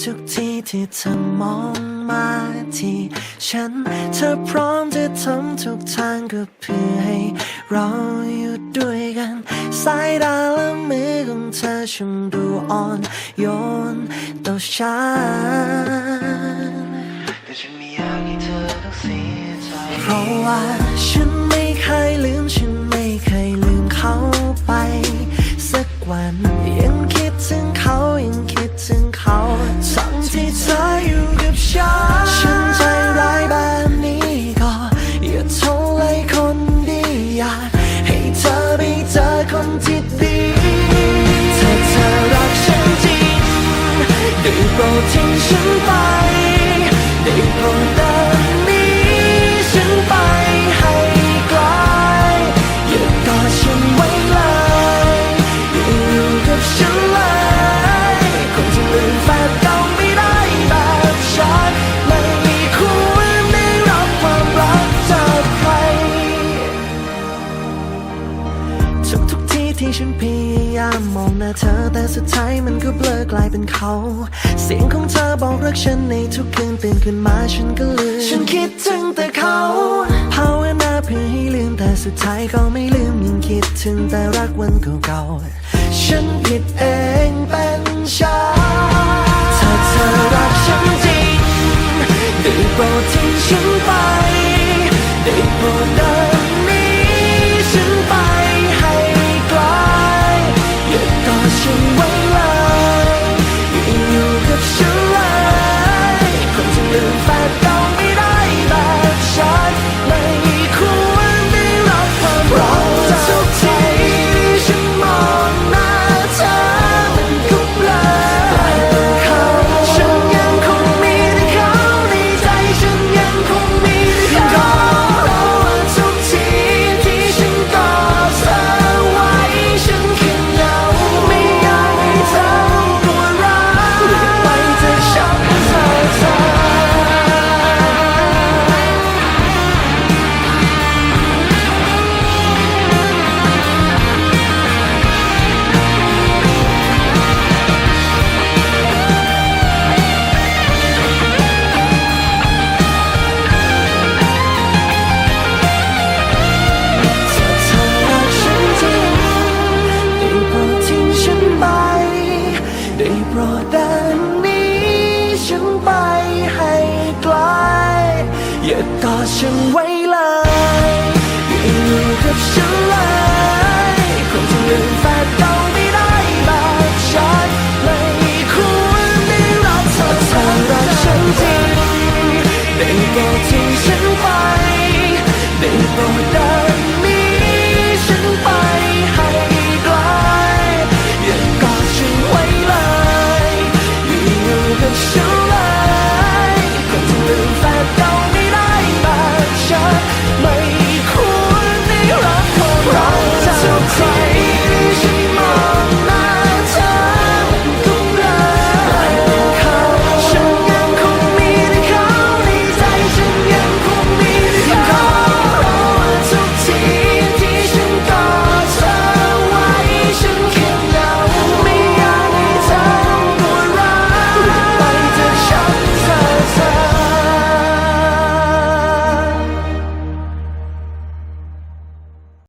ทุกทีที่เธอมองมาที่ฉัน เธอพร้อมจะทำทุกทางก็เพื่อให้เราอยู่ด้วยกัน สายตาและมือของเธอช่างดูอ่อนโยนต่อฉันแต่ฉันไม่อยากให้เธอต้องเสียใจเพราะว่าฉันไม่เคยลืมฉัน ได้โป ที่ฉันพยายามมองหน้าเธอ แต่สุดท้ายมันก็เบลอกลายเป็นเขา เสียงของเธอบอกรักฉันในทุกคืนตื่นขึ้นมาฉันก็ลืม ฉันคิดถึงแต่เขาภาวนาเพื่อให้ลืมแต่สุดท้ายก็ไม่ลืมยังคิดถึงแต่รักวันเก่าๆ ฉันผิดเองเป็นฉันถ้าเธอรักฉันจริงได้โปรดทิ้งฉันไปได้โปรดเดิน ก็กอดฉันไว้เลยอยู่กับฉันเลย